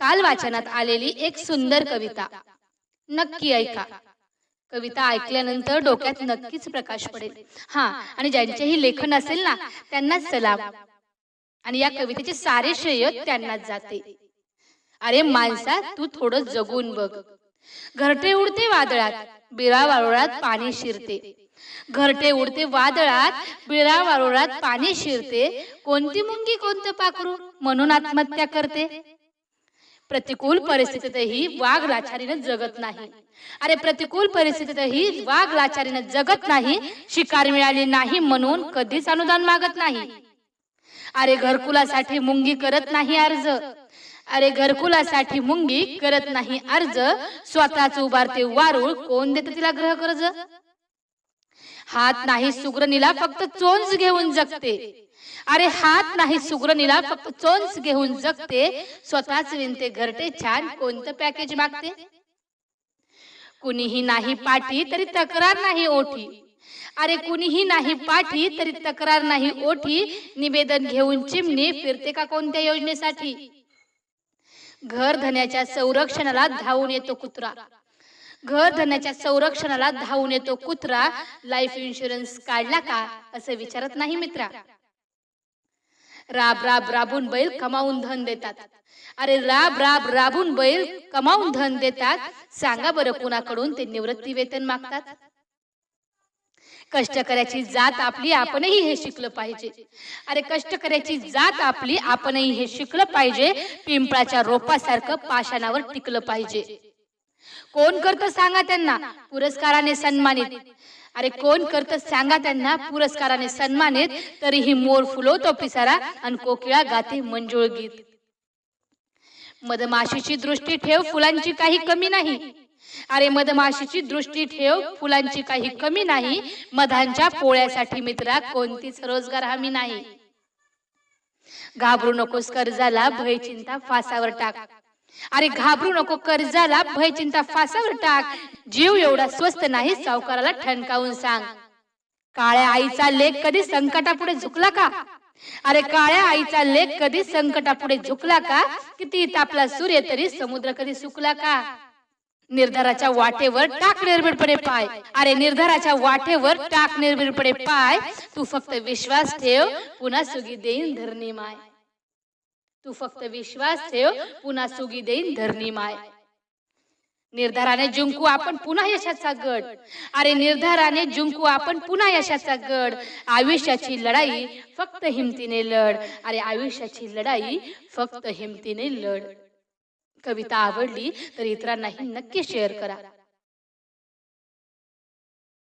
काल वाचनात आलेली एक सुंदर कविता. नक्की ऐका. कविता ऐकल्यानंतर डोक्यात नक्कीच प्रकाश पडेल. हा आणि ज्यांचेही लेखन असेल ना त्यांनाच सलाम. आणि या कवितेचे सारे श्रेय त्यांनाच जाते. अरे माणसा तू थोडं जगून बघ. घरटे उडते वादळात बिळा वारुळात पाणी शिरते. घरटे उडते वादळात बिळा वारुळात पाणी शिरते. कोणती मुंगी कोणतं पाखरू म्हणून आत्महत्या करते? प्रतिकूल परिस्थितीतही वाघ लाचारीनं जगत नाही. अरे प्रतिकूल परिस्थितीतही वाघ लाचारीनं जगत नाही शिकार मिळाली नाही म्हणून कधीच अनुदान मागत नाही. अरे घरकुलासाठी मुंगी करत नाही अर्ज. अरे घरकुलासाठी मुंगी करत नाही अर्ज. स्वतःच उभारते वारुळ कोण देते तिला ग्रह कर्ज? हात नाही सुग्रणीला फक्त चोंज घेऊन जगते. अरे हात नाही सुग्रणीला फक्त चोंच घेऊन जगते. स्वतःच विणते घरटे छान कोणतं पॅकेज मागते? कुणीही नाही पाठी तरी तक्रार नाही ओठी. अरे कुणीही नाही पाठी तरी तक्रार नाही ओठी. निवेदन घेऊन चिमणी फिरते का कोणत्या योजनेसाठी? घर धन्याच्या संरक्षणाला धावून येतो कुत्रा. घर धन्याच्या संरक्षणाला धावून येतो कुत्रा. लाईफ इन्शुरन्स काढला का? असं विचारत नाही मित्रा. राब राब राबून बैल कमावून धन देतात. अरे राब राब राबून बैल कमावून धन देतात. सांगा बरं कुणाकडून ते निवृत्ती वेतन मागतात? कष्टकऱ्याची जात आपली आपणही हे शिकलं पाहिजे. अरे कष्टकऱ्याची जात आपली आपणही हे शिकलं पाहिजे. पिंपळाच्या रोपासारखं पाषाणावर टिकलं पाहिजे. कोण करतं सांगा त्यांना? पुरस्काराने सन्मानित. अरे कोण करतं सांगा त्यांना? पुरस्काराने सन्मानित तरीही मोर फुलवतो पिसारा आणि कोकिळा गाते मंजुळ गीत. मधमाशीची दृष्टी ठेव फुलांची काही कमी नाही. अरे मधमाशीची दृष्टी ठेव फुलांची काही कमी नाही. मधांच्या पोळ्यासाठी मित्रा कोणतीच रोजगार हमी नाही. घाबरू नकोस कर्जाला भय चिंता फासावर टाक. अरे घाबरू नको कर्जाला भय चिंता फासावर टाक. जीव एवढा स्वस्त नाही सावकाराला ठणकावून सांग. काळ्या आईचा लेख कधी संकटापुढे झुकला का? अरे काळ्या आईचा लेख कधी संकटापुढे झुकला का? किती तापला सूर्य तरी समुद्र कधी सुकला का? निर्धाराच्या वाटेवर टाक निर्भीडपणे पाय. अरे निर्धाराच्या वाटेवर टाक निर्भीडपणे पाय. तू फक्त विश्वास ठेव पुन्हा सुगी देईन धरणी माय. तू फक्त विश्वास ठेव पुन्हा सुगी देईन धरणी माय. निर्धाराने जिंकू आपण पुन्हा यशाचा गड. अरे निर्धाराने जिंकू आपण पुन्हा यशाचा गड. आयुष्याची लढाई फक्त हिमतीने लढ. अरे आयुष्याची लढाई फक्त हिमतीने लढ. कविता आवडली तर इतरांनाही नक्की शेअर करा.